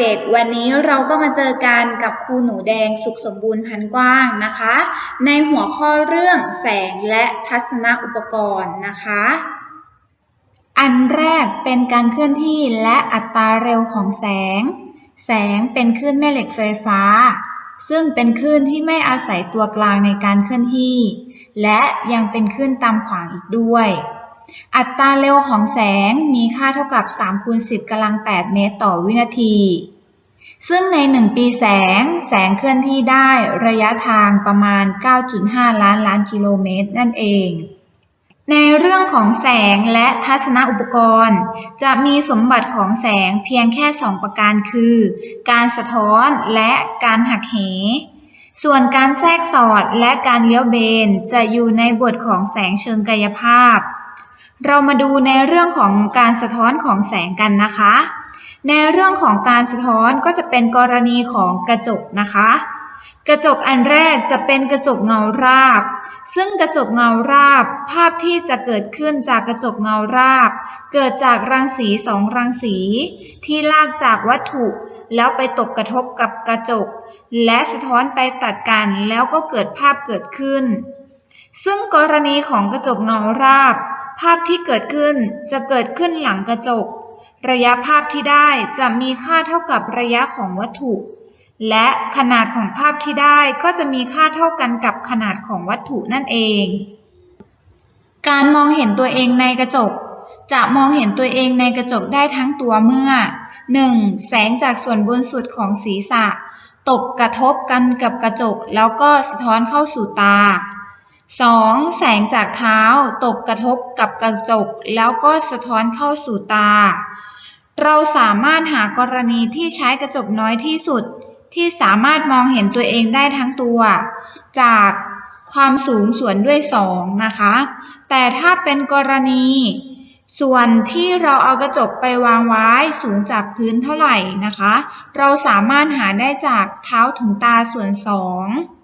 เด็กๆ วันนี้เราก็มาเจอกันกับครูหนูแดงสุขสมบูรณ์พันกว้างนะคะ ในหัวข้อเรื่องแสงและทัศนอุปกรณ์นะคะ อันแรกเป็นการเคลื่อนที่และอัตราเร็วของแสง แสงเป็นคลื่นแม่เหล็กไฟฟ้า ซึ่งเป็นคลื่นที่ไม่อาศัยตัวกลางในการเคลื่อนที่ และยังเป็นคลื่นตามขวางอีกด้วย อัตราเร็วของแสงมีค่าเท่ากับ3คูณ10กำลัง 8 เมตรต่อวินาที ซึ่งใน 1 ปีแสง แสงเคลื่อนที่ได้ระยะทางประมาณ 9.5 ล้านล้านกิโลเมตรนั่นเองในเรื่องของแสงและทัศนอุปกรณ์ จะมีสมบัติของแสงเพียงแค่ 2 ประการคือ การสะท้อนและการหักเห ส่วนการแทรกสอดและการเลี้ยวเบนจะอยู่ในบทของแสงเชิงกายภาพ เรามาดูในเรื่องของการสะท้อนของแสงกันนะคะ ในเรื่องของการสะท้อนก็จะเป็นกรณีของกระจกนะคะ กระจกอันแรกจะเป็นกระจกเงาราบ ซึ่งกระจกเงาราบ ภาพที่จะเกิดขึ้นจากกระจกเงาราบ เกิดจากรังสีสองรังสี ที่ลากจากวัตถุแล้วไปตกกระทบกับกระจก และสะท้อนไปตัดกันแล้วก็เกิดภาพเกิดขึ้น ซึ่งกรณีของกระจกเงาราบ ภาพที่เกิดขึ้นจะเกิดขึ้นหลังกระจก ระยะภาพที่ได้จะมีค่าเท่ากับระยะของวัตถุ และขนาดของภาพที่ได้ก็จะมีค่าเท่ากันกับขนาดของวัตถุนั่นเอง การมองเห็นตัวเองในกระจก จะมองเห็นตัวเองในกระจกได้ทั้งตัวเมื่อ 1. แสงจากส่วนบนสุดของศีรษะ ตกกระทบกันกับกระจก แล้วก็สะท้อนเข้าสู่ตา 2. แสงจากเท้าตกกระทบกับกระจก แล้วก็สะท้อนเข้าสู่ตา เราสามารถหากรณีที่ใช้กระจกน้อยที่สุด ที่สามารถมองเห็นตัวเองได้ทั้งตัว จากความสูงส่วนด้วย 2 นะคะ แต่ถ้าเป็นกรณี ส่วนที่เราเอากระจกไปวางไว้สูงจากพื้นเท่าไหร่นะคะ เราสามารถหาได้จากเท้าถึงตาส่วน 2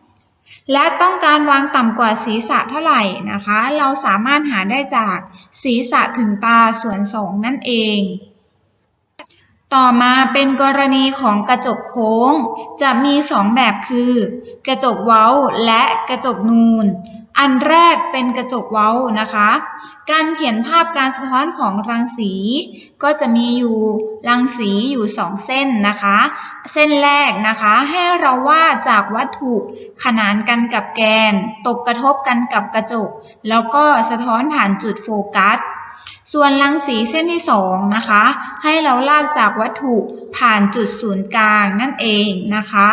และต้องการวางต่ำกว่าศีรษะเท่าไหร่นะคะ เราสามารถหาได้จากศีรษะถึงตาส่วน 2 นั่นเอง ต่อมาเป็นกรณีของกระจกโค้ง จะมี 2 แบบคือ กระจกเว้าและกระจกนูน อันแรกเป็นกระจกเว้านะคะ การเขียนภาพการสะท้อนของรังสี ก็จะมีอยู่รังสีอยู่2เส้นนะคะ เส้นแรกนะคะให้เราวาดจากวัตถุขนานกันกับแกน ตกกระทบกันกับกระจก แล้วก็สะท้อนผ่านจุดโฟกัส ส่วนรังสีเส้นที่2นะคะ ให้เราลากจากวัตถุผ่านจุดศูนย์กลางนั่นเองนะคะ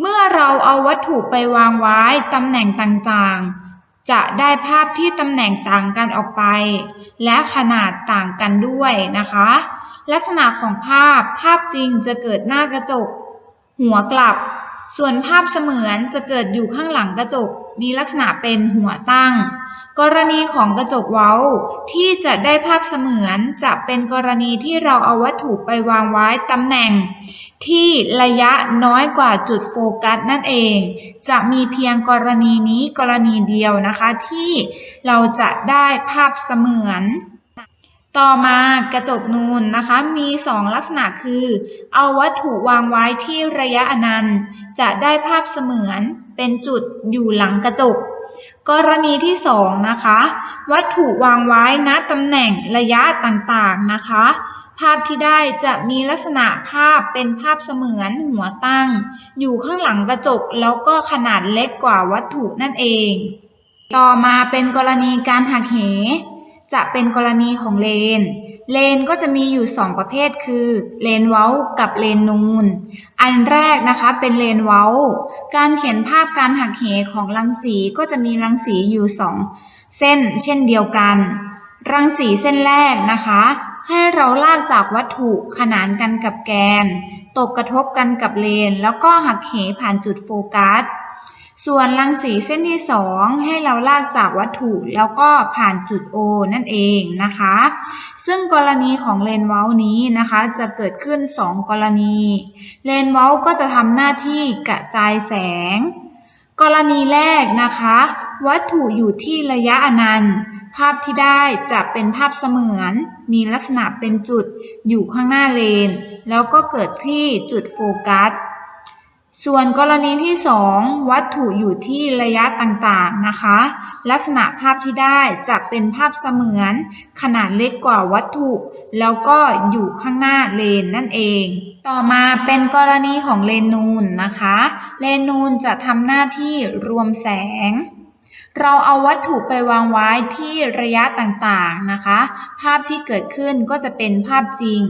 เมื่อเราเอาวัตถุไปวางไว้ตำแหน่งต่างๆ จะได้ภาพที่ตำแหน่งต่างกันออกไป และขนาดต่างกันด้วยนะคะ ลักษณะของภาพภาพจริงจะเกิดหน้ากระจก หัวกลับ ส่วนภาพเสมือนจะเกิดอยู่ข้างหลังกระจก มีลักษณะเป็นหัวตั้ง กรณีของกระจกเว้าที่จะได้ภาพเสมือนจะเป็นกรณีที่เราเอาวัตถุไปวางไว้ตำแหน่ง ที่ระยะน้อยกว่าจุดโฟกัสนั่นเอง จะมีเพียงกรณีนี้กรณีเดียวนะคะ ที่เราจะได้ภาพเสมือน ต่อมากระจกนูนนะคะมี 2 ลักษณะคือ เอาวัตถุวางไว้ที่ระยะอนันต์จะได้ภาพเสมือนเป็นจุดอยู่หลังกระจก กรณีที่ 2 นะคะ วัตถุวางไว้ณตำแหน่งระยะต่างๆนะคะ ภาพที่ได้จะมีลักษณะภาพเป็นภาพเสมือนหัวตั้ง อยู่ข้างหลังกระจกแล้วก็ขนาดเล็กกว่าวัตถุนั่นเอง ต่อมาเป็นกรณีการหักเห จะเป็นกรณีของเลน เลนก็จะมีอยู่ 2 ประเภทคือเลนเว้ากับเลนนูน อันแรกนะคะเป็นเลนเว้า การเขียนภาพการหักเหของรังสีก็จะมีรังสีอยู่ 2 เส้นเช่นเดียวกัน รังสีเส้นแรกนะคะ ให้เราลากจากวัตถุขนานกันกับแกน ตกกระทบกันกับเลน แล้วก็หักเหผ่านจุดโฟกัส ส่วนรังสีเส้นที่ 2 ให้เราลากจากวัตถุแล้วก็ผ่านจุด O นั่นเองนะคะ ซึ่งกรณีของเลนส์เว้านี้นะคะ จะเกิดขึ้น 2 กรณี เลนส์เว้าก็จะทำหน้าที่กระจายแสง กรณีแรกนะคะ วัตถุอยู่ที่ระยะอนันต์ ภาพที่ได้จะเป็นภาพเสมือน มีลักษณะเป็นจุดอยู่ข้างหน้าเลน แล้วก็เกิดที่จุดโฟกัส ส่วนกรณีที่ 2 วัตถุอยู่ที่ระยะต่างๆนะคะ ลักษณะภาพที่ได้จะเป็นภาพเสมือน ขนาดเล็กกว่าวัตถุ แล้วก็อยู่ข้างหน้าเลนนั่นเอง ต่อมาเป็นกรณีของเลนนูนนะคะ เลนนูนจะทำหน้าที่รวมแสง เราเอาวัตถุไปวางไว้ที่ระยะต่างๆนะคะ ภาพที่เกิดขึ้นก็จะเป็นภาพจริง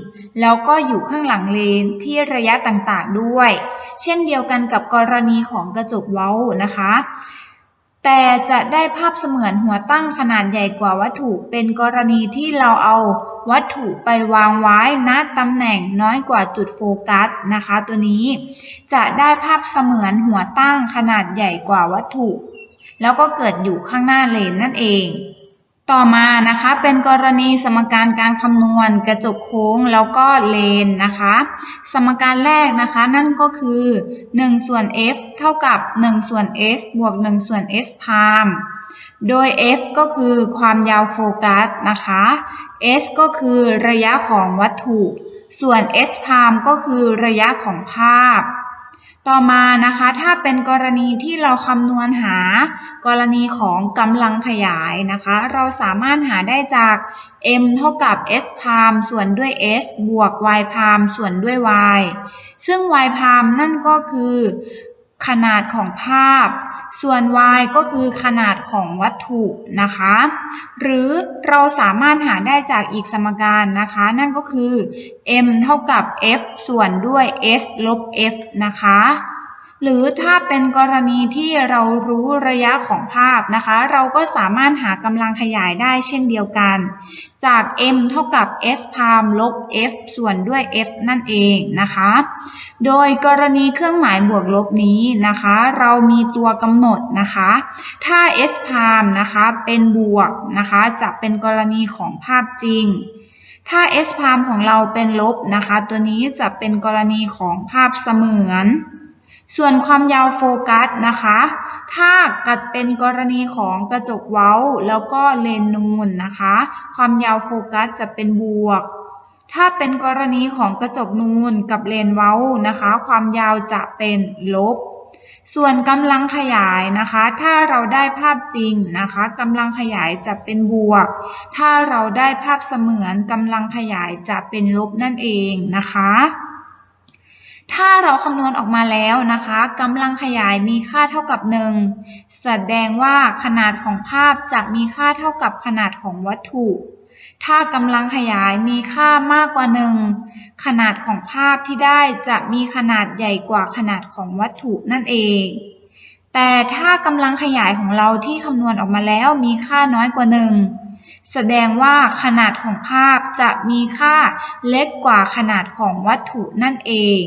แล้วก็อยู่ข้างหลังเลนที่ระยะต่างๆด้วย เช่นเดียวกันกับกรณีของกระจกเว้านะคะ แต่จะได้ภาพเสมือนหัวตั้งขนาดใหญ่กว่าวัตถุ เป็นกรณีที่เราเอาวัตถุไปวางไว้ณตำแหน่งน้อยกว่าจุดโฟกัสนะคะ ตัวนี้ จะได้ภาพเสมือนหัวตั้งขนาดใหญ่กว่าวัตถุ แล้วก็เกิดอยู่ข้างหน้าเลนนั่นเอง ต่อมานะคะเป็นกรณีสมการการคำนวณกระจกโค้งแล้วก็เลนนะคะ สมการแรกนะคะนั่นก็คือ 1 ส่วน f เท่ากับ 1 ส่วน s บวก 1 ส่วน s พามโดย f ก็คือความยาวโฟกัสนะคะ s ก็คือระยะของวัตถุ ส่วน s พามก็คือระยะของภาพ ต่อมานะคะถ้าเป็นกรณีที่เราคำนวณหา กรณีของกำลังขยายนะคะ เราสามารถหาได้จาก m เท่ากับ s พามส่วนด้วย s บวก y พามส่วนด้วย y ซึ่ง y พามนั่นก็คือ ขนาดของภาพ ส่วน y ก็คือขนาดของวัตถุนะคะ หรือเราสามารถหาได้จากอีกสมการนะคะ นั่นก็คือ m เท่ากับ f ส่วนด้วย s ลบ f นะคะ หรือถ้าเป็นกรณีที่เรารู้ระยะของภาพนะคะ เราก็สามารถหากำลังขยายได้เช่นเดียวกัน จาก m เท่ากับ s พามลบ f ส่วนด้วย f นั่นเองนะคะ โดยกรณีเครื่องหมายบวกลบนี้นะคะ เรามีตัวกำหนดนะคะ ถ้า s พามนะคะเป็นบวกนะคะ จะเป็นกรณีของภาพจริงถ้า s พามของเราเป็นลบนะคะ ตัวนี้จะเป็นกรณีของภาพเสมือน ส่วนความยาวโฟกัสนะคะ ถ้ากัดเป็นกรณีของกระจกเว้า แล้วก็เลนนูนนะคะ ความยาวโฟกัสจะเป็นบวก ถ้าเป็นกรณีของกระจกนูนกับเลนเว้านะคะ ความยาวจะเป็นลบ ส่วนกำลังขยายนะคะ ถ้าเราได้ภาพจริงนะคะกำลังขยายจะเป็นบวก ถ้าเราได้ภาพเสมือนกำลังขยายจะเป็นลบนั่นเองนะคะ ถ้าเราคำนวณออกมาแล้วนะคะกำลังขยายมีค่าเท่ากับ 1 แสดงว่าขนาดของภาพจะมีค่าเท่ากับขนาดของวัตถุ ถ้ากำลังขยายมีค่ามากกว่า 1 ขนาดของภาพที่ได้จะมีขนาดใหญ่กว่าขนาดของวัตถุนั่นเอง แต่ถ้ากำลังขยายของเราที่คำนวณออกมาแล้วมีค่าน้อยกว่า 1 แสดงว่าขนาดของภาพจะมีค่าเล็กกว่าขนาดของวัตถุนั่นเอง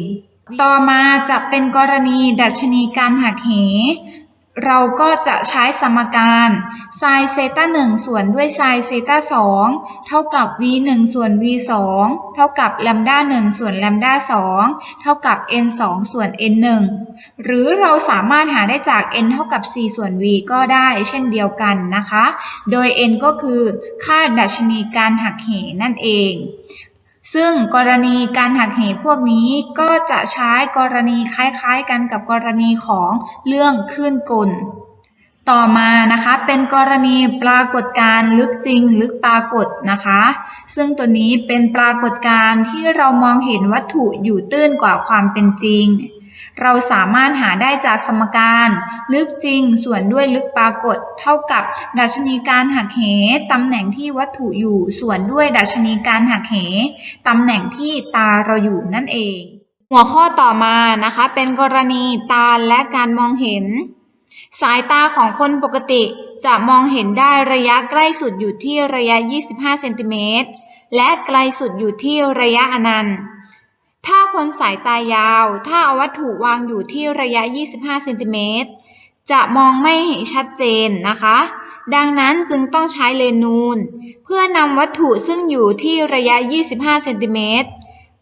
ต่อมาจะเป็นกรณีดัชนีการหักเห เราก็จะใช้สมการ sin เซต้า1ส่วนด้วย sin เซต้า2เท่ากับ v 1ส่วน v 2เท่ากับแลมด้า1ส่วนแลมด้า2เท่ากับ n 2ส่วน n 1หรือเราสามารถหาได้จาก n เท่ากับ c ส่วน v ก็ได้เช่นเดียวกันนะคะ โดย n ก็คือค่าดัชนีการหักเหนั่นเอง ซึ่งกรณีการหักเหพวกนี้ก็จะใช้กรณีคล้ายๆกันกับกรณีของเรื่องคลื่นกล ต่อมานะคะเป็นกรณีปรากฏการลึกจริงลึกปรากฏนะคะ ซึ่งตัวนี้เป็นปรากฏการที่เรามองเห็นวัตถุอยู่ตื้นกว่าความเป็นจริง เราสามารถหาได้จากสมการ ลึกจริงส่วนด้วยลึกปรากฏ เท่ากับดัชนีการหักเหตำแหน่งที่วัตถุอยู่ส่วนด้วยดัชนีการหักเหตำแหน่งที่ตาเราอยู่นั่นเอง หัวข้อต่อมานะคะ เป็นกรณีตาและการมองเห็น สายตาของคนปกติจะมองเห็นได้ระยะใกล้สุดอยู่ที่ระยะ 25 เซนติเมตรและไกลสุดอยู่ที่ระยะอนันต์ ถ้าคนสายตายาว ถ้าเอาวัตถุวางอยู่ที่ระยะ 25เซนติเมตรจะมองไม่เห็นชัดเจนนะคะ ดังนั้นจึงต้องใช้เลนนูน เพื่อนำวัตถุซึ่งอยู่ที่ระยะ 25เซนติเมตร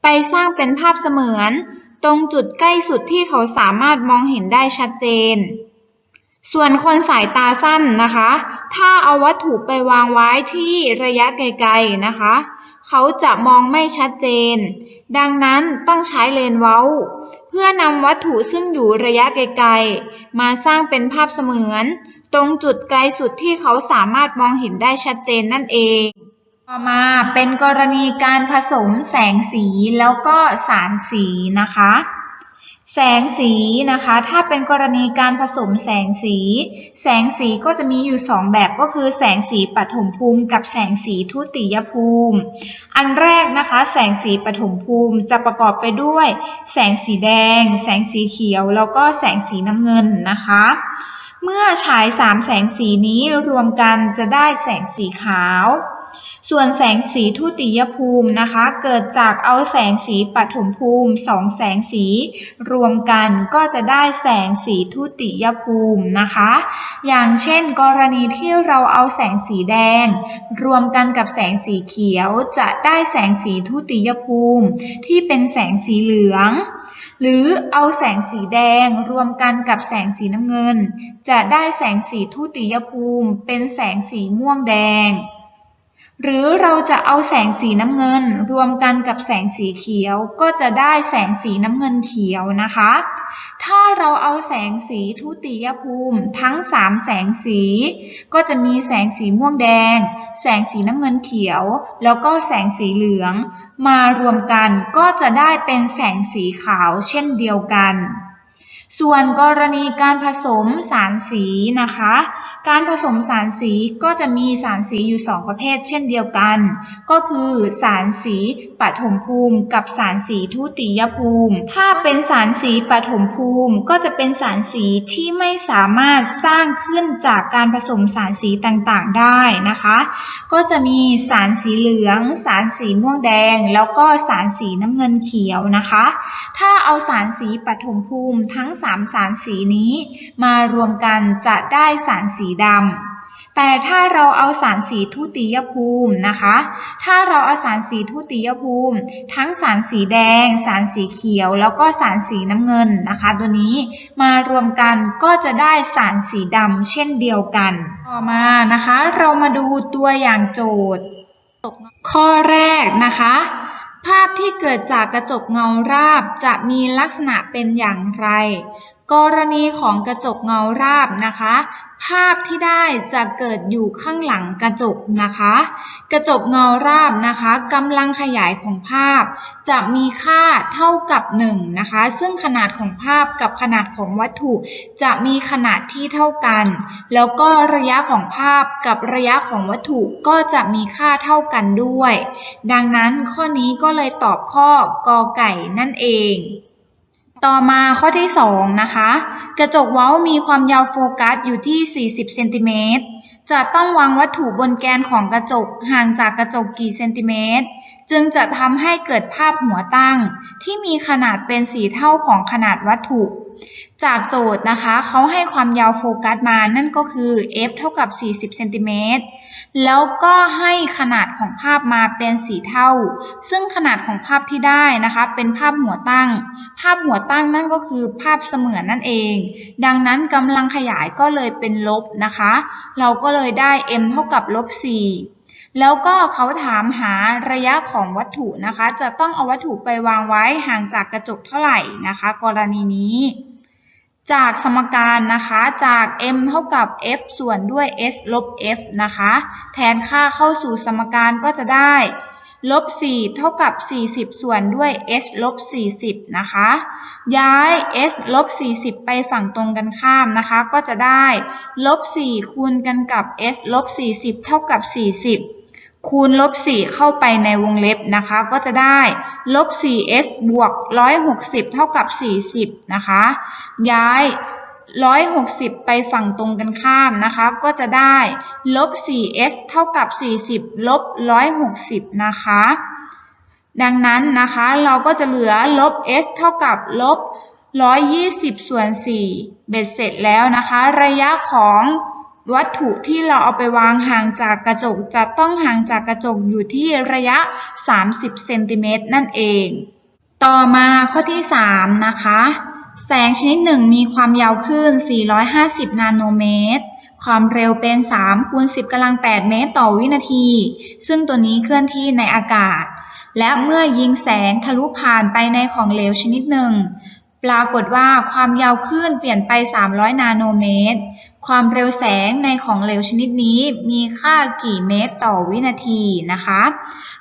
ไปสร้างเป็นภาพเสมือน ตรงจุดใกล้สุดที่เขาสามารถมองเห็นได้ชัดเจน ส่วนคนสายตาสั้นนะคะ ถ้าเอาวัตถุไปวางไว้ที่ระยะไกลๆนะคะ เขาจะมองไม่ชัดเจน ดังนั้นต้องใช้เลนส์เว้า เพื่อนำวัตถุซึ่งอยู่ระยะไกลๆ มาสร้างเป็นภาพเสมือน ตรงจุดไกลสุดที่เขาสามารถมองเห็นได้ชัดเจนนั่นเอง ต่อมาเป็นกรณีการผสมแสงสีแล้วก็สารสีนะคะ แสงสีนะคะ ถ้าเป็นกรณีการผสมแสงสี แสงสีก็จะมีอยู่ 2 แบบก็คือ แสงสีปฐมภูมิ กับแสงสีทุติยภูมิ อันแรกนะคะ แสงสีปฐมภูมิจะประกอบไปด้วย แสงสีแดง แสงสีเขียว แล้วก็แสงสีน้ำเงินนะคะ เมื่อฉายสามแสงสีนี้รวมกันจะได้แสงสีขาว ส่วนแสงสีทุติยภูมินะคะ เกิดจากเอาแสงสีปฐมภูมิสองแสงสี รวมกันก็จะได้แสงสีทุติยภูมินะคะ อย่างเช่น กรณีที่เราเอาแสงสีแดง รวมกันกับแสงสีเขียว จะได้แสงสีทุติยภูมิ ที่เป็นแสงสีเหลือง หรือเอาแสงสีแดงรวมกันกับแสงสีน้ำเงิน จะได้แสงสีทุติยภูมิ เป็นแสงสีม่วงแดง หรือเราจะเอาแสงสีน้ำเงิน รวมกันกับแสงสีเขียวก็จะได้แสงสีน้ำเงินเขียวนะคะ ถ้าเราเอาแสงสีทุติยภูมิทั้ง 3 แสงสี ก็จะมีแสงสีม่วงแดง แสงสีน้ำเงินเขียว แล้วก็แสงสีเหลือง มารวมกันก็จะได้เป็นแสงสีขาวเช่นเดียวกัน ส่วนกรณีการผสมสารสีนะคะ การผสมสารสีก็จะมีสารสีอยู่ 2 ประเภท เช่นเดียวกัน ก็คือสารสีปฐมภูมิ กับสารสีทุติยภูมิ ถ้าเป็นสารสีปฐมภูมิ ก็จะเป็นสารสีที่ไม่สามารถสร้างขึ้นจากการผสมสารสีต่างๆได้นะคะ ก็จะมีสารสีเหลือง สารสีม่วงแดง แล้วก็สารสีน้ำเงินเขียวนะคะ ถ้าเอาสารสีปฐมภูมิทั้ง3 สารสีนี้ มารวมกันจะได้สารสีดำ แต่ถ้าเราเอาสารสีทุติยภูมินะคะ ถ้าเราเอาสารสีทุติยภูมิ ทั้งสารสีแดง สารสีเขียว แล้วก็สารสีน้ำเงินนะคะ ตัวนี้มารวมกันก็จะได้สารสีดำเช่นเดียวกัน ต่อมานะคะ เรามาดูตัวอย่างโจทย์ ข้อแรกนะคะ ภาพที่เกิดจากกระจกเงาราบจะมีลักษณะเป็นอย่างไร กรณีของกระจกเงาราบนะคะ ภาพที่ได้จะเกิดอยู่ข้างหลังกระจกนะคะ กระจกเงาราบนะคะกำลังขยายของภาพ จะมีค่าเท่ากับ1นะคะ ซึ่งขนาดของภาพกับขนาดของวัตถุ จะมีขนาดที่เท่ากัน แล้วก็ระยะของภาพกับระยะของวัตถุก็จะมีค่าเท่ากันด้วย ดังนั้นข้อนี้ก็เลยตอบข้อกอไก่นั่นเอง ต่อมาข้อที่ 2 นะคะ กระจกเว้ามีความยาวโฟกัสอยู่ที่ 40 เซนติเมตร จะต้องวางวัตถุบนแกนของกระจกห่างจากกระจกกี่เซนติเมตร จึงจะทำให้เกิดภาพหัวตั้ง ที่มีขนาดเป็นสีเท่าของขนาดวัตถุ จากโจทย์นะคะเขาให้ความยาวโฟกัสมานั่นก็คือ f เท่ากับ 40เซนติเมตรแล้วก็ให้ขนาดของภาพมาเป็นสีเท่า ซึ่งขนาดของภาพที่ได้นะคะ เป็นภาพหัวตั้ง ภาพหัวตั้งนั่นก็คือภาพเสมือนนั่นเอง ดังนั้นกำลังขยายก็เลยเป็นลบนะคะ เราก็เลยได้ m เท่ากับลบ4 แล้วก็เขาถามหาระยะของวัตถุนะคะ จะต้องเอาวัตถุไปวางไว้ห่างจากกระจกเท่าไหร่นะคะ กรณีนี้ จากสมการนะคะจาก m เท่ากับ f ส่วนด้วย s ลบ f นะคะ แทนค่าเข้าสู่สมการก็จะได้ลบ4เท่ากับ 40 ส่วนด้วย s ลบ 40 นะคะ ย้าย s ลบ 40 ไปฝั่งตรงกันข้ามนะคะ ก็จะได้ลบ4คูณกันกับ s ลบ 40 เท่ากับ 40 คูณลบ 4 เข้าไปในวงเล็บนะคะ ก็จะได้ลบ 4s บวก 160 เท่ากับ 40 นะคะ ย้าย 160 ไปฝั่งตรงกันข้ามนะคะ ก็จะได้ลบ 4s เท่ากับ 40 ลบ 160 นะคะ ดังนั้นนะคะเราก็จะเหลือลบ s เท่ากับลบ 120 ส่วน 4 เบ็ดเสร็จแล้วนะคะ ระยะของ วัตถุที่เราเอาไปวางห่างจากกระจกจะต้องห่างจากกระจกอยู่ที่ระยะ 30 เซนติเมตรนั่นเอง ต่อมาข้อที่ 3 นะคะ แสงชนิดหนึ่งมีความยาวคลื่น450 นาโนเมตร ความเร็วเป็น3คูณ10กำลัง 8 เมตรต่อวินาที ซึ่งตัวนี้เคลื่อนที่ในอากาศ และเมื่อยิงแสงทะลุผ่านไปในของเหลวชนิดหนึ่ง ปรากฏว่าความยาวคลื่นเปลี่ยนไป 300 นาโนเมตร ความเร็วแสงในของเหลวชนิดนี้มีค่ากี่เมตรต่อวินาทีนะคะ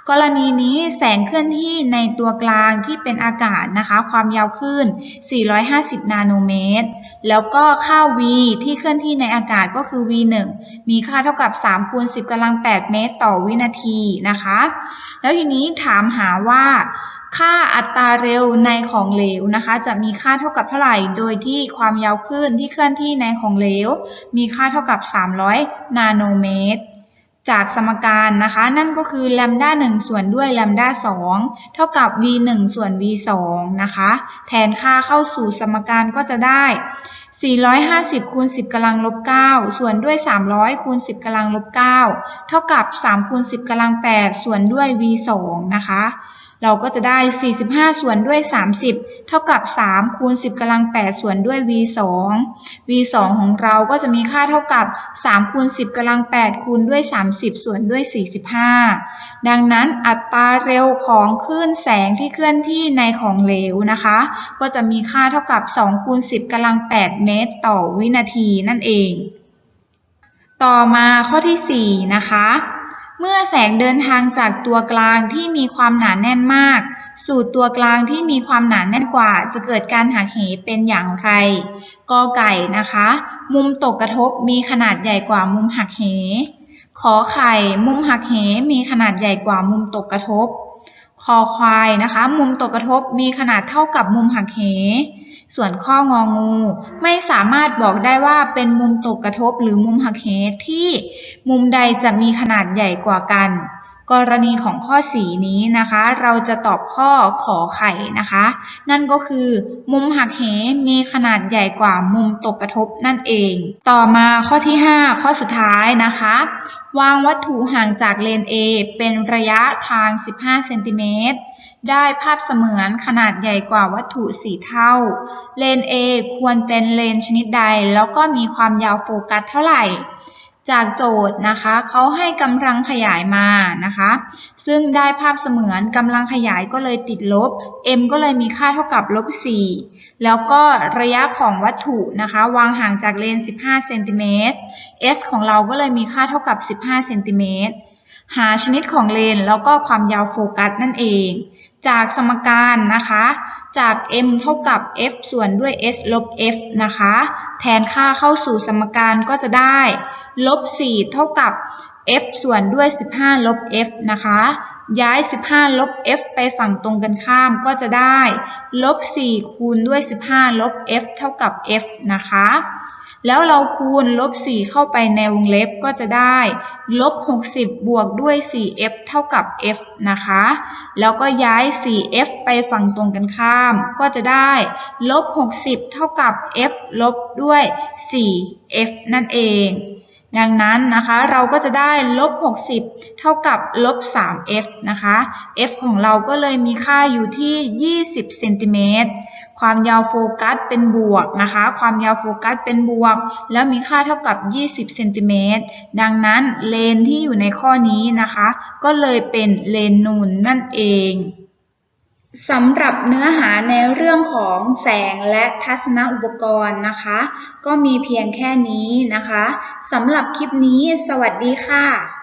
กรณีนี้แสงเคลื่อนที่ในตัวกลางที่เป็นอากาศนะคะ ความยาวคลื่น 450 นาโนเมตร แล้วก็ค่า v ที่เคลื่อนที่ในอากาศก็คือ v 1มีค่าเท่ากับ 3 คูณ 10กำลัง 8 เมตรต่อวินาทีนะคะ แล้วทีนี้ถามหาว่า ค่าอัตราเร็วในของเหลวนะคะ จะมีค่าเท่ากับเท่าไหร่ โดยที่ความยาวคลื่นที่เคลื่อนที่ในของเหลว มีค่าเท่ากับ 300 นาโนเมตร จากสมการนะคะ นั่นก็คือแลมด้า1ส่วนด้วยแลมด้า2เท่ากับ v 1ส่วน v 2นะคะ แทนค่าเข้าสู่สมการก็จะได้ 450คูณ10กำลังลบ9ส่วนด้วย 300คูณ10กำลังลบ9เท่ากับ3คูณ10กำลัง8ส่วนด้วย v 2นะคะ เราก็จะได้ 45 ส่วนด้วย 30 เท่ากับ 3 คูณ 10กำลัง 8 ส่วนด้วย v 2 v 2ของเราก็จะมีค่าเท่ากับ 3 คูณ 10กำลัง 8 คูณด้วย 30 ส่วนด้วย 45 ดังนั้นอัตราเร็วของคลื่นแสงที่เคลื่อนที่ในของเหลวนะคะ ก็จะมีค่าเท่ากับ 2 คูณ 10กำลัง 8 เมตร ต่อวินาทีนั่นเอง ต่อมาข้อที่ 4 นะคะ เมื่อแสงเดินทางจากตัวกลางที่มีความหนาแน่นมาก สู่ตัวกลางที่มีความหนาแน่นกว่า จะเกิดการหักเหเป็นอย่างไรกอไก่นะคะ มุมตกกระทบมีขนาดใหญ่กว่ามุมหักเหขอไข่ มุมหักเหมีขนาดใหญ่กว่ามุมตกกระทบ คอควายนะคะ มุมตกกระทบมีขนาดเท่ากับมุมหักเห ส่วนข้ององู ไม่สามารถบอกได้ว่าเป็นมุมตกกระทบหรือมุมหักเหที่มุมใดจะมีขนาดใหญ่กว่ากัน กรณีของข้อสีนี้นะคะ เราจะตอบข้อขอไข่นะคะ นั่นก็คือมุมหักเหมีขนาดใหญ่กว่ามุมตกกระทบนั่นเอง ต่อมาข้อที่ 5 ข้อสุดท้ายนะคะ วางวัตถุห่างจากเลน A เป็นระยะทาง 15 เซนติเมตรได้ภาพเสมือนขนาดใหญ่กว่าวัตถุสี่เท่า เลน A ควรเป็นเลนชนิดใด แล้วก็มีความยาวโฟกัสเท่าไหร่ จากโจทย์นะคะเขาให้กำลังขยายมานะคะ ซึ่งได้ภาพเสมือนกำลังขยายก็เลยติดลบ m ก็เลยมีค่าเท่ากับลบ4แล้วก็ระยะของวัตถุนะคะ วางห่างจากเลน 15 เซนติเมตร s ของเราก็เลยมีค่าเท่ากับ 15 เซนติเมตร หาชนิดของเลนแล้วก็ความยาวโฟกัสนั่นเอง จากสมการนะคะจาก m เท่ากับ f ส่วนด้วย s ลบ f นะคะ แทนค่าเข้าสู่สมการก็จะได้ ลบ 4 เท่ากับ f ส่วนด้วย 15 ลบ f นะคะ ย้าย 15 ลบ f ไปฝั่งตรงกันข้ามก็จะได้ ลบ 4 คูณด้วย 15 ลบ f เท่ากับ f นะคะ แล้วเราคูณลบ 4 เข้าไปในวงเล็บก็จะได้ ลบ 60 บวกด้วย 4f เท่ากับ f นะคะ แล้วก็ย้าย 4f ไปฝั่งตรงกันข้าม ก็จะได้ ลบ 60 เท่ากับ f ลบด้วย 4f นั่นเอง ดังนั้นนะคะเราก็จะได้ลบ 60 เท่ากับลบ 3f นะคะ f ของเราก็เลยมีค่าอยู่ที่ 20เซนติเมตรความยาวโฟกัสเป็นบวกนะคะ ความยาวโฟกัสเป็นบวก แล้วมีค่าเท่ากับ 20เซนติเมตรดังนั้นเลนที่อยู่ในข้อนี้นะคะ ก็เลยเป็นเลนนูนนั่นเอง สำหรับเนื้อหาในเรื่องของแสงและทัศนอุปกรณ์นะคะ ก็มีเพียงแค่นี้นะคะสำหรับคลิปนี้สวัสดีค่ะ